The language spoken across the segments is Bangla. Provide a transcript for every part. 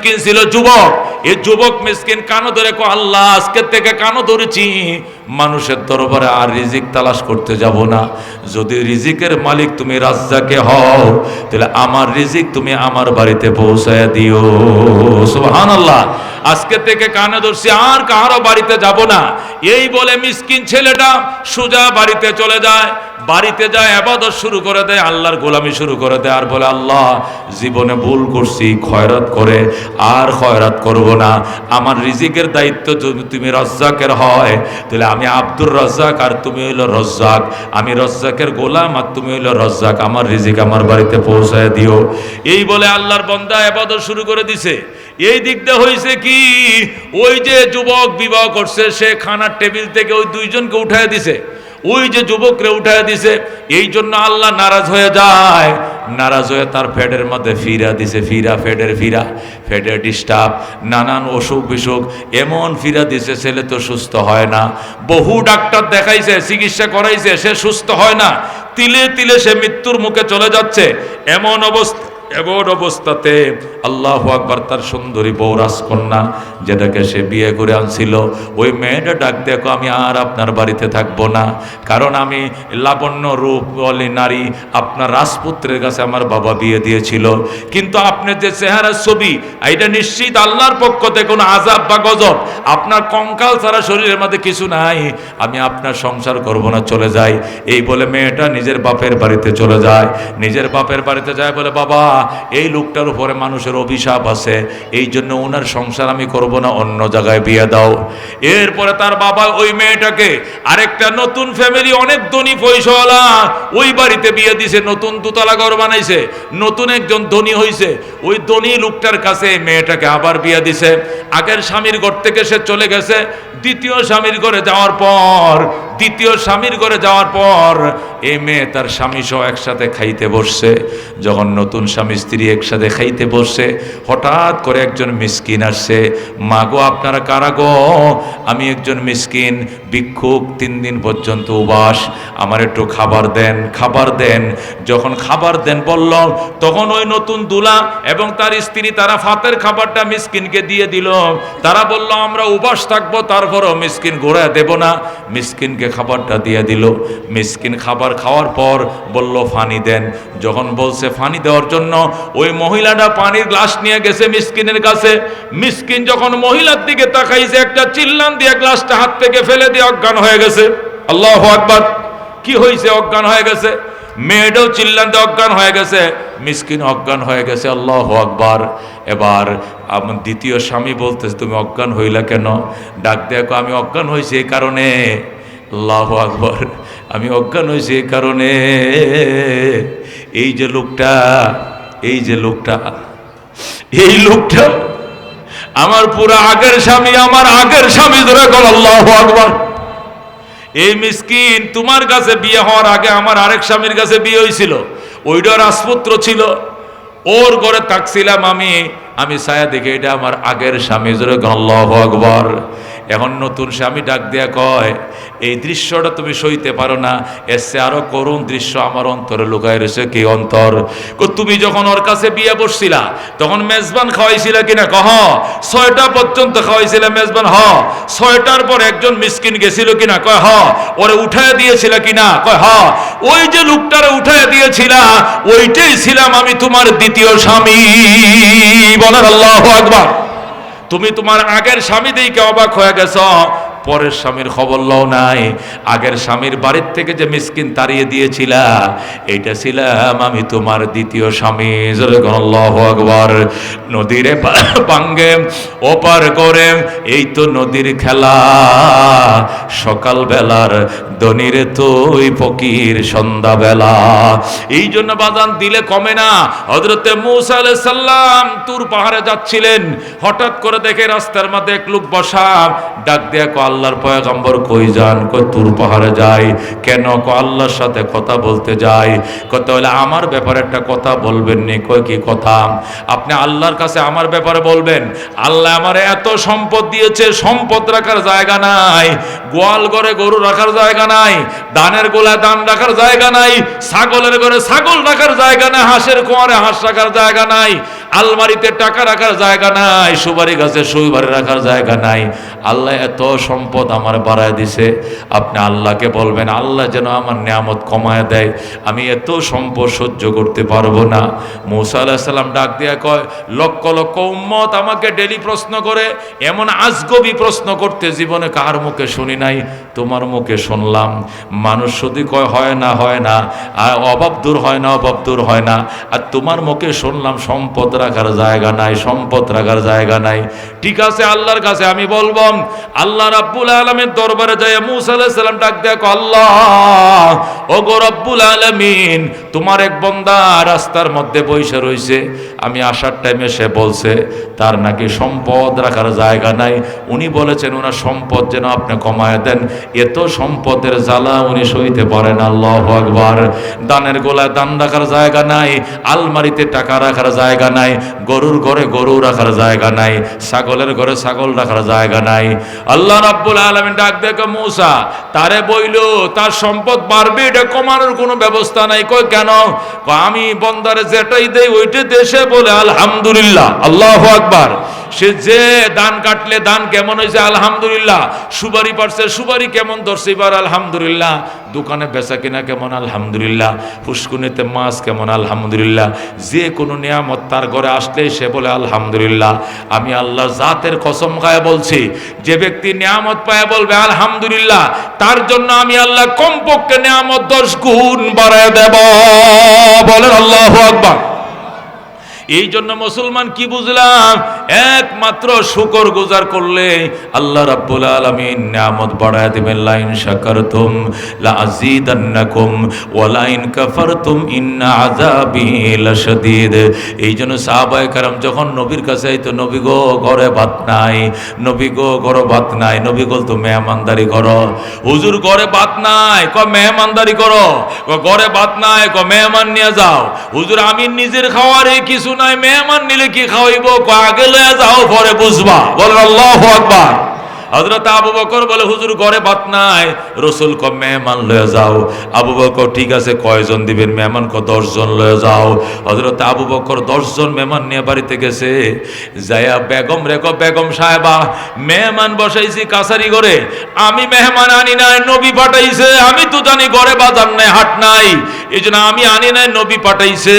মিসকিন ছিল যুবক। এই যুবক মিসকিন কান ধরে কো আল্লাহ আজকের থেকে কানো ধরেছি। মানুষের দরবারে আর রিজিক তালাশ করতে যাব না। যদি রিজিকের মালিক তুমি রাজ্জাকে হও, তাহলে আমার রিজিক তুমি আমার বাড়িতে পৌঁছায় দিও। সুবহানাল্লাহ। আজকে থেকে কানে ধরছি, আর কারও বাড়িতে যাব না। এই বলে মিসকিন ছেলেটা সোজা বাড়িতে চলে যায়, বাড়িতে যায়, আবাদত শুরু করে দেয়, আল্লাহর গোলামি শুরু করে দেয়, আর বলে, আল্লাহ, জীবনে ভুল করছি, খয়রাত করে, আর খয়রাত করব না। আমার রিজিকের দায়িত্ব যদি তুমি রজ্জাকের হয়, তাহলে আমি আব্দুর রজ্জাক, আর তুমি হইল রজ্জাক। আমি রজ্জাকের গোলাম আর তুমি হইল রজ্জাক। আমার রিজিক আমার বাড়িতে পৌঁছায় দিও। এই বলে আল্লাহর বন্দা এবাদত শুরু করে দিছে। এই দিকটা হয়েছে কি? ওই যে যুবক বিবাহ করছে, সে খানার টেবিল থেকে ওই দুইজনকে উঠায় দিছে। ওই যে যুবকরে উঠায় দিছে, এই জন্য আল্লাহ নারাজ হয়ে যায়। নারাজ হয়ে তার ফেডের মধ্যে ফিরা দিছে, ফিরা, ফেডের ফিরা। ফেডের ডিস্টার্ব নানান অসুখ বিসুখ, এমন ফিরা দিছে, ছেলে তো সুস্থ হয় না। বহু ডাক্তার দেখাইছে, চিকিৎসা করাইছে, সে সুস্থ হয় না। তিলে তিলে সে মৃত্যুর মুখে চলে যাচ্ছে। এমন অবস্থা, এমন অবস্থাতে আল্লাহ আকবার তার সুন্দরী বউ রাজকন্যা যেটাকে সে বিয়ে করে আনছিল, ওই মেয়েটা ডাক দেখো, আমি আর আপনার বাড়িতে থাকব না। কারণ আমি লাবণ্য রূপ বলি নারী, আপনার রাজপুত্রের কাছে আমার বাবা বিয়ে দিয়েছিল। কিন্তু আপনি যে চেহারার ছবি এটা নিশ্চিত আল্লাহর পক্ষ থেকে কোনো আজাব বা গজব। আপনার কঙ্কাল ছাড়া শরীরের মধ্যে কিছু নাই। আমি আপনার সংসার করব না, চলে যাই। এই বলে মেয়েটা নিজের বাপের বাড়িতে চলে যায়। নিজের বাপের বাড়িতে যায় বলে, বাবা, এই লোকটার উপরে মানুষের অভিশাপ আছে। এই জন্য ওনার সংসার আমি করব না, অন্য জায়গায় বিয়ে দাও। এরপরে তার বাবা ওই মেয়েটাকে আরেকটা নতুন ফ্যামিলি অনেক ধনী পয়সাওয়ালা, ওই বাড়িতে বিয়ে দিছে, নতুন দুতলা ঘর বানাইছে, নতুন একজন ধনী হইছে। ওই ধনী লোকটার কাছে মেয়েটাকে আবার বিয়ে দিছে। আগের স্বামীর ঘর থেকে সে চলে গেছে, দ্বিতীয় স্বামীর ঘরে যাওয়ার পর দ্বিতীয় স্বামীর ঘরে যাওয়ার পর এ মেয়ে তার স্বামী সহ একসাথে খাইতে বসছে। যখন নতুন স্বামী স্ত্রী একসাথে খাইতে বসছে, হঠাৎ করে একজন মিসকিন আসছে। মা গো, আপনারা কারা গো? আমি একজন মিসকিন, ভিক্ষুক, তিন দিন পর্যন্ত উবাস। আমার একটু খাবার দেন খাবার দেন। যখন খাবার দেন, বলল, তখন ওই নতুন দুলা এবং তার স্ত্রী তারা ফাতের খাবারটা মিসকিনকে দিয়ে দিল। তারা বলল, আমরা উবাস থাকব, তারপরও মিসকিন ঘোরায় দেব না। মিসকিনকে খাবারটা দিয়ে দিল। মিসকিন খাবার খাওয়ার পর বলল ফানি দেন। যখন বলছে ফানি দেওয়ার জন্য ওই মহিলাটা পানির গ্লাস নিয়ে গেছে মিসকিনের কাছে। মিসকিন যখন মহিলার দিকে তাকাইছে, একটা চিল্লান দিয়ে গ্লাসটা হাত থেকে ফেলে দিয়ে অজ্ঞান হয়ে গেছে। আল্লাহ আকবার। কি হয়েছে অজ্ঞান হয়ে গেছে। মেয়েটাও চিল্লানতে অজ্ঞান হয়ে গেছে। মিসকিন অজ্ঞান হয়ে গেছে। আল্লাহ আকবার। এবার আমার দ্বিতীয় স্বামী বলতেছে, তুমি অজ্ঞান হইলা কেন? ডাক দেখো আমি অজ্ঞান হয়েছি এই কারণে। আল্লাহ আকবর। আমি অজ্ঞান হয়েছি এই কারণে। এই যে লোকটা, এই যে লোকটা, এই লোকটা আমার পুরো আগের স্বামী, আমার আগের স্বামী ধরে গেল আল্লাহ আকবর। এই মিসকিন তোমার কাছে বিয়ে হওয়ার আগে আমার আরেক স্বামীর কাছে বিয়ে হয়েছিল। ওইটা রাজপুত্র ছিল। ওর ঘরে থাকছিলাম আমি। আমি ছায়া দেখে এটা আমার আগের স্বামী জোরে আল্লাহ আকবর। এখন নতুন স্বামী ডাক দেয়া কয়, এই দৃশ্যটা তুমি সইতে পারো না। এসে আরও করুণ দৃশ্য আমার অন্তরে লুকায় রয়েছে। কি অন্তর? তুমি যখন ওর কাছে বিয়ে বসছিলা, তখন মেজবান খাওয়াইছিলা কিনা? কহ, ছয়টা পর্যন্ত খাওয়াইছিলা মেজবান, হ। ছয়টার পর একজন মিসকিন গেছিল কিনা? কয়, হ। ওরে উঠায় দিয়েছিল কিনা? কয়, হ। ওই যে লোকটারে উঠায় দিয়েছিলা, ওইটাই ছিলাম আমি তোমার দ্বিতীয় স্বামী। বলেন আল্লাহ আকবার। তুমি তোমার আগের স্বামী দিকে অবাক হয়ে গেছ। পরের স্বামীর খবর লও নাই। আগের স্বামীর বাড়ির থেকে যে মিসকিন তাড়িয়ে দিয়েছিলা, এইটা ছিলাম আমি তোমার দ্বিতীয় স্বামী। আল্লাহ আকবর। নদীরে পাঙ্গে ওপার করে, এই তো নদীর খেলা। সকাল বেলার দনিরে তুই ফকির সন্ধ্যাবেলা। এই জন্য বাজান দিলে কমে না। হজরতে মুসা সাল্লাম তুর পাহাড়ে যাচ্ছিলেন। হঠাৎ করে দেখে রাস্তার মধ্যে এক লোক বসা, ডাক দেয়া আল্লাহর পয়গম্বর কই যান? কই তুর পাহাড়ে যাই কেন কো আল্লাহর সাথে কথা বলতে যাই কত হলে আমার ব্যাপারে একটা কথা বলবেন নি কই কি কথা? আপনি আল্লাহর কাছে আমার ব্যাপারে বলবেন? আল্লাহ আমার এত সম্পদ দিয়েছে, সম্পদ রাখার জায়গা নাই। গোয়াল ঘরে গরু রাখার জায়গা নাই। দানের গোলায় দান রাখার জায়গা নাই। ছাগলের ঘরে ছাগল রাখার জায়গা নাই। হাঁসের কোয়ারে হাঁস রাখার জায়গা নাই। আলমারিতে টাকা রাখার জায়গা নাই সুবারি গাছে সুইবারে রাখার জায়গা নাই। আল্লাহ এত সম্পদ আমার বাড়ায় দিছে। আপনি আল্লাহকে বলবেন, আল্লাহ যেন আমার নিয়ামত কমায় দেয়। আমি এত সম্পদ সহ্য করতে পারব না। মৌসা আলাহিসাল্লাম ডাক দিয়া কয়, লক্ষ লক্ষ উম্মত আমাকে ডেলি প্রশ্ন করে, এমন আজগবি প্রশ্ন করতে জীবনে কার মুখে শুনি নাই? তোমার মুখে শুনলাম। মানুষ শুধু কয়, হয় না হয় না। আর অভাব দূর হয় না, অভাব দূর হয় না। আর তোমার মুখে শুনলাম সম্পদ রাখার জায়গা নাই, সম্পদ রাখার জায়গা নাই। ঠিক আছে, আল্লাহর কাছে আমি বলব, আল্লাহ রাব্বুল আলমের দরবারে যায় মুসা আলাহিসাল্লাম ডাক দেখো আল্লাহ ও গো রব্বুল আলমিন, তোমার এক বন্দা রাস্তার মধ্যে বসে রইছে। আমি আসার টাইমে সে বলছে, তার নাকি সম্পদ রাখার জায়গা নাই। উনি বলেছেন, ওনার সম্পদ যেন আপনি কমায় দেন। এত সম্পদের জ্বালা উনি সইতে পারেন, আল্লাহ আকবার। দানের গোলায় দান রাখার জায়গা নাই, আলমারিতে টাকা রাখার জায়গা নাই গরুর ঘরে গরু রাখার জায়গা নাই, ছাগলের ঘরে ছাগল রাখার জায়গা নাই। আল্লাহ রাব্বুল আলমিন ডাক দেখো মৌসা, তারে বইল, তার সম্পদ বাড়বে, এটা কমানোর কোনো ব্যবস্থা নাই। কই কেন? আমি বন্দারে যেটাই দেই ওইটা দেশে বলে, আলহামদুলিল্লাহ, আল্লাহ আকবার। সে যে দান কাটলে দান কেমন হয়েছে, আলহামদুলিল্লাহ। সুবারি পারছে সুবারি কেমন ধরছে, এবার আলহামদুলিল্লাহ। দোকানে বেচা কিনা কেমন, আলহামদুলিল্লাহ। পুষ্কুনিতে মাছ কেমন, আলহামদুলিল্লাহ। যে কোনো নিয়ামত তার ঘরে আসলে সে বলে, আলহামদুলিল্লাহ। আমি আল্লাহ জাতের কসম খায় বলছি, যে ব্যক্তি নিয়ামত পায় বলবে, আলহামদুলিল্লাহ। তার জন্য আমি আল্লাহ কমপক্ষে নিয়ামত দশ গুণ বাড়ায় দেব। বলেন আল্লাহ আকবার। এই জন্য মুসলমান কি বুঝলাম? একমাত্র শুকর গুজার করলে আল্লাহ রাব্বুল আলামিন নিয়ামত বাড়ায় দিবেন লাইন শাকারতুম লা আযীদান্নাকুম ওয়া লাইন কাফারতুম ইন্না আযাবি লাশাদীদ এই জন্য সাহাবায়ে کرام যখন নবীর কাছে আইতো নবী গো ঘরে ভাত নাই নবী গো ঘরে ভাত নাই নবী বলতো মেহমানদারি করো হুজুর ঘরে ভাত নাই ক মেহমানদারি করো ক ঘরে ভাত নাই ক মেহমান নিয়ে যাও হুজুর আমি নিজের খাওয়ারে কিছু নাই মেহমান নিলে কি খাওয়াইব ক আগে লয়ে যাও, পরে বুঝবা। আল্লাহু হজরত আবু বকর বলে, হুজুর নাই। রসুল ক মেহমান লয়ে যাও। আবু বকর, ঠিক আছে, কয়জন দিবেন মেহমান? ক দশজন লয়ে যাও। হজরত আবু বকর, দশজন মেহমান নিয়ে বাড়িতে গেছে। বেগম রেখো বেগম সাহেবা, মেহমান বসাইছি কাছারি ঘরে। আমি মেহমান আনি নাই, নবী পাঠাইছে। আমি তো জানি ঘরে বাজার নাই, হাট নাই। এই আমি আনি নাই, নবী পাঠাইছে।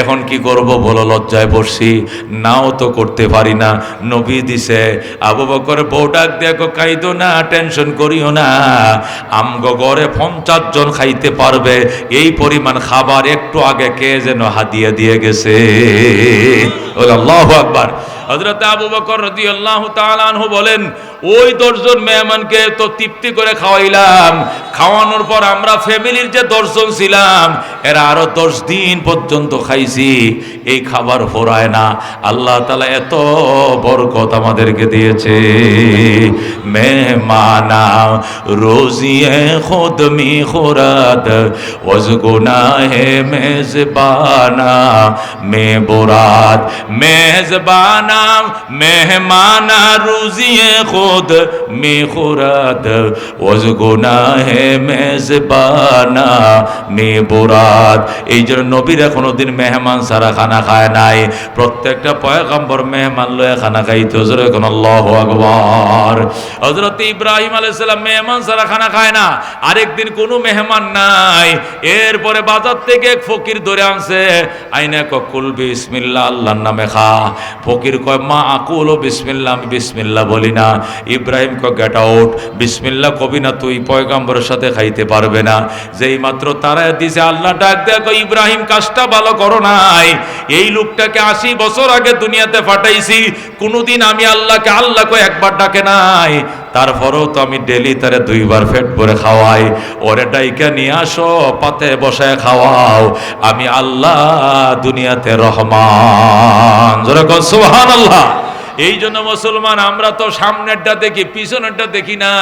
এখন কি করব বলো, লজ্জায় বসছি নাও তো করতে পারি না, নবী দিছে। আবু বকরে বউ ডাক দেখো খাইতো না, টেনশন করিও না। আমগো ঘরে পঞ্চাশ জন খাইতে পারবে। এই পরিমাণ খাবার একটু আগে কে যেন হাতিয়ে দিয়ে গেছে? আল্লাহ আকবার। হজরত আবু বকর রাদিয়াল্লাহু তাআলা আনহু বলেন, ওই দশজন মেহমানকে তো তৃপ্তি করে খাওয়াইলাম। খাওয়ানোর পর আমরা ফ্যামিলির যে দশজন ছিলাম, এরা আরও দশ দিন পর্যন্ত খাইছি। এই খাবার ফোরায় না। আল্লাহ তালা এত বরকত আমাদেরকে দিয়েছে। মেহমানা রোজিয়ে খুদ মি খুরাত ওজ গুনাহে মেজবানা, মে বোরাত, মেজবানা মেহমানা রুজিয়ে খুদ মে খুরাত ওজ গুনাহে মেজবানা মে বোরাত এই জন্য নবীরা কোনোদিন মেহমান সারা খানা খায় নাই. প্রত্যেকটা পয়গম্বর মেহমান লয়ে খানা খাইতে হজরে কোন আল্লাহ আকবার হজরত ইব্রাহিম আলাইসাল্লাম মেহমান সারা খানা খায় না আরেকদিন কোনো মেহমান নাই. এরপরে বাজার থেকে এক ফকির ধরে আনছে. আইনা ককুল বিসমিল্লা আল্লাহর নামে খা। ফকির কয়, মা, আকুল ও বিসমিল্লা আমি বিসমিল্লা বলি না। ইব্রাহিম ক গেট আউট। বিসমিল্লা কবি না তুই, পয়গাম্বরের সাথে খাইতে পারবে না। যেই মাত্র তারা দিছে, আল্লাহ ডাক দেখো ইব্রাহিম, কাজটা ভালো করো নাই। এই লোকটাকে আশি বছর আগে দুনিয়াতে পাঠাইছি কোনোদিন আমি আল্লাহকে, আল্লাহ কয়, একবার ডাকে নাই। তারপরেও তো আমি ডেলি তারে দুইবার ফেট ভরে খাওয়াই, ওরে ডাইকে নিয়ে আসো, পাতে বসে খাওয়াও। আমি আল্লাহ দুনিয়াতে রহমান। সুহান আল্লাহ এই জন্য মুসলমান, আমরা তো সামনেরটা দেখি, পিছনেরটা দেখি না।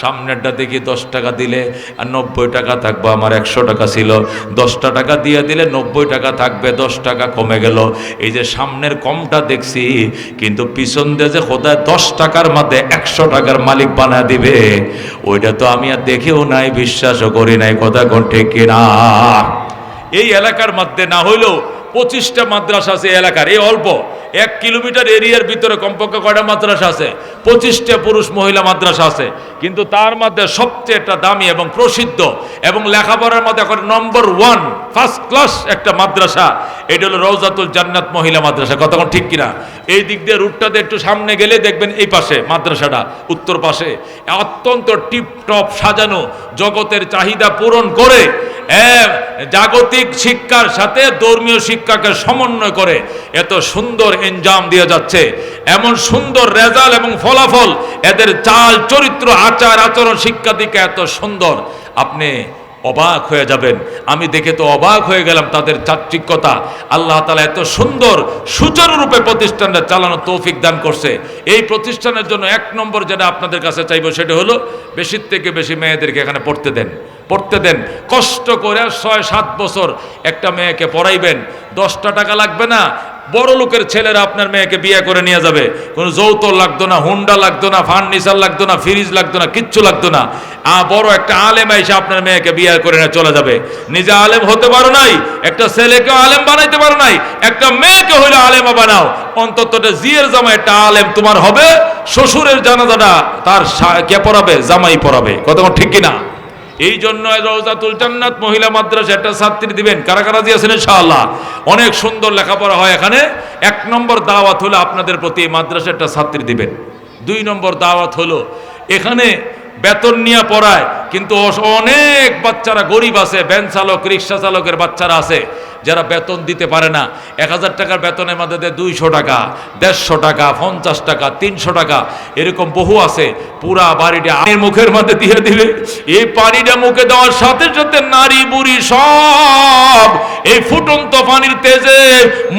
সামনেরটা দেখি দশ টাকা দিলে আর নব্বই টাকা থাকব, আমার একশো টাকা ছিল। দশটা টাকা দিয়ে দিলে নব্বই টাকা থাকবে, দশ টাকা কমে গেল। এই যে সামনের কমটা দেখছি, কিন্তু পিছন দিয়ে যে খোদায় দশ টাকার মধ্যে একশো টাকার মালিক বানা দিবে, ওইটা তো আমি আর দেখেও নাই, বিশ্বাসও করি নাই, কথা কোন ঠিক কিনা? এই এলাকার মধ্যে না হইলেও পঁচিশটা মাদ্রাসা আছে এলাকার, এই অল্প। এক কিলোমিটার এরিয়ার ভিতরে কমপক্ষে কয়টা মাদ্রাসা আছে? পঁচিশটা পুরুষ মহিলা মাদ্রাসা আছে। কিন্তু তার মধ্যে সবচেয়ে একটা দামি এবং প্রসিদ্ধ এবং লেখাপড়ার মধ্যে এখন নম্বর ওয়ান ফার্স্ট ক্লাস একটা মাদ্রাসা। এটা হলো রৌজাতুল জান্নাত মহিলা মাদ্রাসা। কতক্ষণ ঠিক কিনা? এই দিক দিয়ে রুটটাতে একটু সামনে গেলে দেখবেন এই পাশে মাদ্রাসাটা, উত্তর পাশে। অত্যন্ত টিপ টপ সাজানো, জগতের চাহিদা পূরণ করে জাগতিক শিক্ষার সাথে ধর্মীয় শিক্ষাকে সমন্বয় করে এত সুন্দর এনজাম দিয়ে যাচ্ছে। এমন সুন্দর রেজাল্ট এবং ফলাফল এদের চাল, চরিত্র, আচার, আচরণ, শিক্ষা দিকে এত সুন্দর। আপনি অবাক হয়ে যাবেন। আমি দেখে তো অবাক হয়ে গেলাম তাদের চাকচিক্যতা আল্লাহ তালা এত সুন্দর সুচারুরূপে প্রতিষ্ঠানটা চালানো তৌফিক দান করছে। এই প্রতিষ্ঠানের জন্য এক নম্বর যেটা আপনাদের কাছে চাইব সেটা হলো, বেশির থেকে বেশি মেয়েদেরকে এখানে পড়তে দেন। পড়তে দেন। কষ্ট করে ছয়, সাত বছর একটা মেয়েকে পড়াইবেন। দশটা টাকা লাগবে না। বড় লোকের ছেলেরা আপনার মেয়েকে বিয়ে করে নিয়ে যাবে। কোনো যৌতুক লাগতো না, হুন্ডা লাগতো না, ফার্নিচার লাগতো না, ফ্রিজ লাগতো না, কিচ্ছু লাগতো না। আ, বড় একটা আলেম এসে আপনার মেয়েকে বিয়ে করে নিয়ে চলে যাবে। নিজে আলেম হতে পারো নাই, একটা ছেলেকে আলেম বানাইতে পারো নাই, একটা মেয়েকে হইলে আলেমা বানাও অন্তত জিয়ের জামা একটা আলেম তোমার হবে, শ্বশুরের জানাজাটা তার কে পড়াবে জামাই পড়াবে কত ঠিক কিনা? এই জন্য মহিলা মাদ্রাসা একটা ছাত্রী দিবেন। কারা কারা দিয়েছেন ইনশাআল্লাহ? অনেক সুন্দর লেখাপড়া হয় এখানে। এক নম্বর দাওয়াত হলো আপনাদের প্রতি এই মাদ্রাসা একটা ছাত্রী দিবেন। দুই নম্বর দাওয়াত হলো এখানে বেতন নিয়ে পড়ায়, কিন্তু অনেক বাচ্চারা গরিব আছে, ভ্যান চালক, রিক্সা চালকের বাচ্চারা আছে, যারা বেতন দিতে পারে না। এক হাজার টাকার বেতনের মধ্যে দেয় দুইশো টাকা, দেড়শো টাকা, পঞ্চাশ টাকা, তিনশো টাকা, এরকম বহু আছে। পুরা বাড়িটা আমের মুখের মধ্যে দিয়ে দিবে এই পানিটা মুখে দেওয়ার সাথে সাথে নারী, বুড়ি সব এই ফুটন্ত পানির তেজে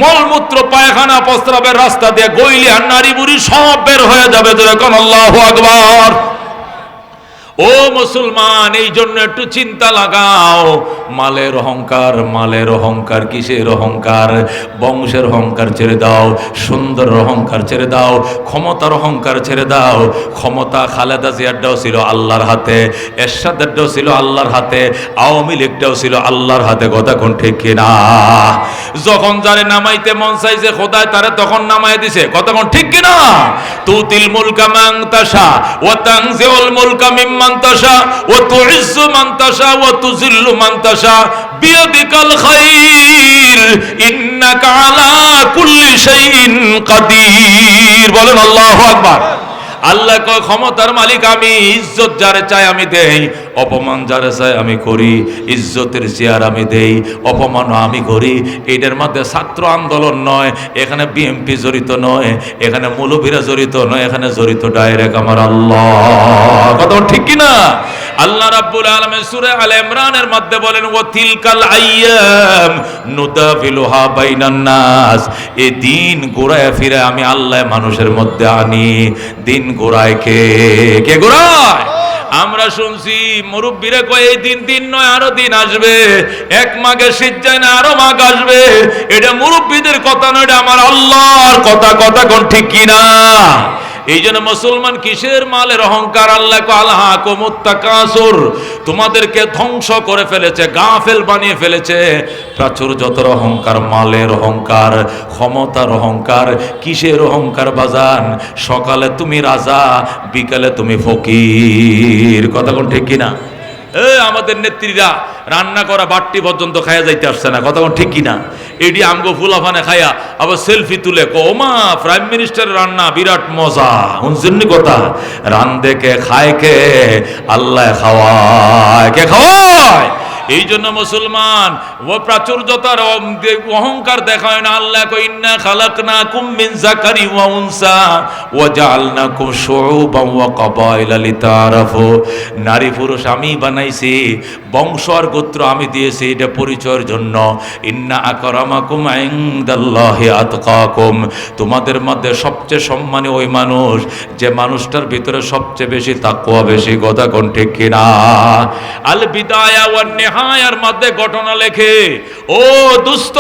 মলমূত্র, পায়খানা, প্রস্রাবের রাস্তা দিয়ে গইলে আর নারী, বুড়ি সব বের হয়ে যাবে যেরকম আল্লাহ আকবার। ও মুসলমান, এই জন্য একটু চিন্তা লাগাও। মালের অহংকার মালের অহংকার, কিসের অহংকার? বংশের অহংকার ছেড়ে দাও সুন্দর অহংকার ছেড়ে দাও, ক্ষমতার অহংকার ছেড়ে দাও। ক্ষমতা খালেদা জিয়ারটাও ছিল আল্লাহর হাতে, এরশাদেরটাও ছিল আল্লাহর হাতে, আওয়ামী লীগটাও ছিল আল্লাহর হাতে, কথা কোন ঠিক কিনা যখন যারে নামাইতে মন চাইছে খোদায়, তারে তখন নামাই দিছে কতক্ষণ ঠিক কিনা তুতিল মুলকা তাশা ওয়া তানজিউল মুলকা মিম্মান তাশা ও তুইজ্জু মান তাশা ওয়া তুযিল্লু মান তাশা বিয়াদিকাল খাইর, ইন্নাকা আলা কুল্লি শাইইন কাদির। বলেন আল্লাহু আকবার। আল্লাহ কয়, ক্ষমতার মালিক আমি, ইজ্জত যারে চাই আমি দেই, অপমান যারে চাই আমি করি, ইজ্জতের চেয়ার আমি দেই, অপমানও আমি করি। এটার মধ্যে ছাত্র আন্দোলন নয়, এখানে বিএমপি জড়িত নয়, এখানে মৌলভীরা জড়িত নয়, এখানে জড়িত ডাইরেক্ট আমার আল্লাহ। কথা ঠিক কি না আল্লাহ রাব্বুল আলামিন সূরা আলে ইমরানের মধ্যে বলেন ও তিলকাল আইয়াম নুদাফিলুহা বাইনান নাস। এই দিন ঘোরায় ফিরে আমি আল্লাহ মানুষের মধ্যে আনি। দিন ঘোরায় কে? কে ঘোরায়? আমরা শুনছি, মুরব্বীরা কয়, এই দিন দিন নয়, আরও দিন আসবে। এক মাঘে শীত যায় না, আরও মাঘ আসবে। এটা মুরব্বীদের কথা নয়, এটা আমার আল্লাহর কথা কথা কোন ঠিক কিনা? এই জন্য মুসলমান কিসের মালের অহংকার আল্লাহ আল্লাহ তোমাদেরকে ধ্বংস করে ফেলেছে, গাফেল বানিয়ে ফেলেছে। প্রাচুর্যতর অহংকার মালের অহংকার ক্ষমতার অহংকার কিসের অহংকার বাজান? সকালে তুমি রাজা, বিকালে তুমি ফকির। কথা কোন ঠিক কিনা? এ, আমাদের নেত্রীরা রান্না করা বাট্টি পর্যন্ত খাইয়া যাইতে আসছে না। কথা কোন ঠিক কিনা? এটি আমগো ফুলাফানে খাইয়া আবার সেলফি তুলে কমা প্রাইম মিনিস্টার রান্না, বিরাট মজা। শুনছেন কথা রান কে খায় কে? আল্লাহ খাওয়ায়। কে খাওয়ায়? এই জন্য মুসলমান, ও প্রাচুর্যতার অহংকার দেখায় না আল্লাহ কই ইন্না খালাকনাকুম মিন যাকারি ওয়া উনসা ওয়া জাআলনাকুম শুউবান ওয়া কাবাইলা লিতারাফু। নারী পুরুষ আমি বানাইছি, বংশ আর গোত্র আমি দিয়েছি, এটা পরিচয়ের জন্য। ইন্না আকরামাকুম ইনদাল্লাহি আতকাকুম। তোমাদের মধ্যে সবচেয়ে সম্মানী ওই মানুষ, যে মানুষটার ভিতরে সবচেয়ে বেশি তাকওয়া, বেশি কোন ঠিক কিনা? আল বিদায়া ওয়ান নেহায়ার মধ্যে ঘটনা লেখে, ও দুস্থ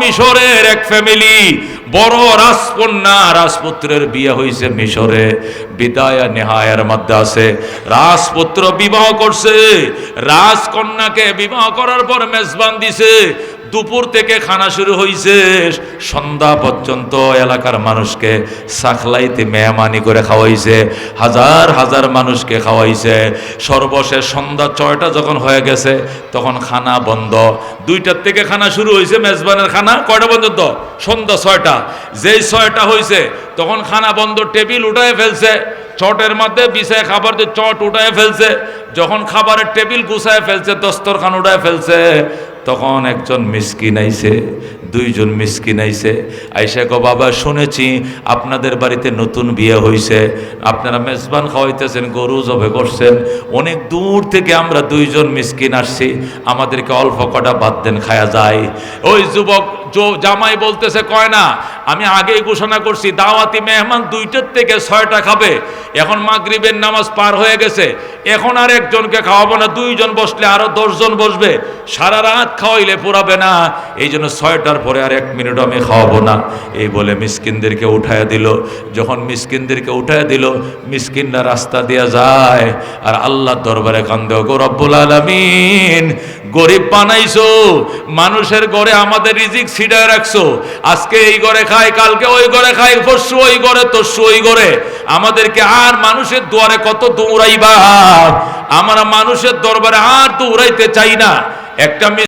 মিশরের এক ফ্যামিলি বড় রাজকন্যা রাজপুত্রের বিয়ে হয়েছে মিশরে। বিদায়া নেহায়ের মধ্যে আছে। রাজপুত্র বিবাহ করছে, রাজকন্যাকে বিবাহ করার পর মেজবান দিছে দুপুর থেকে খানা শুরু হয়েছে সন্ধ্যা পর্যন্ত এলাকার মানুষকে সাখলাইতে মেহমানি করে খাওয়াইছে, হাজার হাজার মানুষকে খাওয়াইছে। সর্বশেষ সন্ধ্যা ছয়টা যখন হয়ে গেছে, তখন খানা বন্ধ। দুইটার থেকে খানা শুরু হয়েছে মেজবানের খানা, কয়টা পর্যন্ত সন্ধ্যা ছয়টা। যেই ছয়টা হয়েছে তখন খানা বন্ধ, টেবিল উঠায় ফেলছে, চটের মধ্যে বিছায় খাবার দিয়ে চট উঠায় ফেলছে, যখন খাবারের টেবিল গুছায় ফেলছে, দস্তরখান উঠায় ফেলছে তখন একজন মিসকিন আইছে, দুইজন মিসকিন আইছে। আইসা গো বাবা, শুনেছি আপনাদের বাড়িতে নতুন বিয়ে হয়েছে আপনারা মেজবান খাওয়াইতেছেন, গরু জবে করছেন। অনেক দূর থেকে আমরা দুইজন মিসকিন আসছি। আমাদেরকে অল্প কটা বাদ দেন, খায়া যায়। ওই যুবক জামাই বলতেছে, কয় না, আমি আগেই ঘোষণা করছি, দাওয়াতি মেহমান দুইটার থেকে ছয়টা খাবে। এখন মাগরিবের নামাজ পার হয়ে গেছে। এখন আর একজনকে খাওয়াবো না। দুইজন বসলে আরও দশজন বসবে। সারা রাত খাওয়াইলে পুরাবে না। এই জন্য ছয়টার পরে আর এক মিনিট আমি খাওয়াবো না। এই বলে মিসকিনদেরকে উঠায় দিল। যখন মিসকিনদেরকে উঠায় দিল, মিসকিনরা রাস্তা দিয়ে যায় আর আল্লাহ দরবারে কান্দে গো রব্বুল আলামিন, গরিব বানাইছো, মানুষের ঘরে আমাদের রিজিক ছিটায় রাখছো। আজকে এই ঘরে খাই, কালকে ওই ঘরে খাই, পরশু ওই ঘরে, তরশু ওই ঘরে। আমাদেরকে আর মানুষের দুয়ারে কত দৌড়াইবা? আমরা মানুষের দরবারে আর দৌড়াইতে চাই না। একটা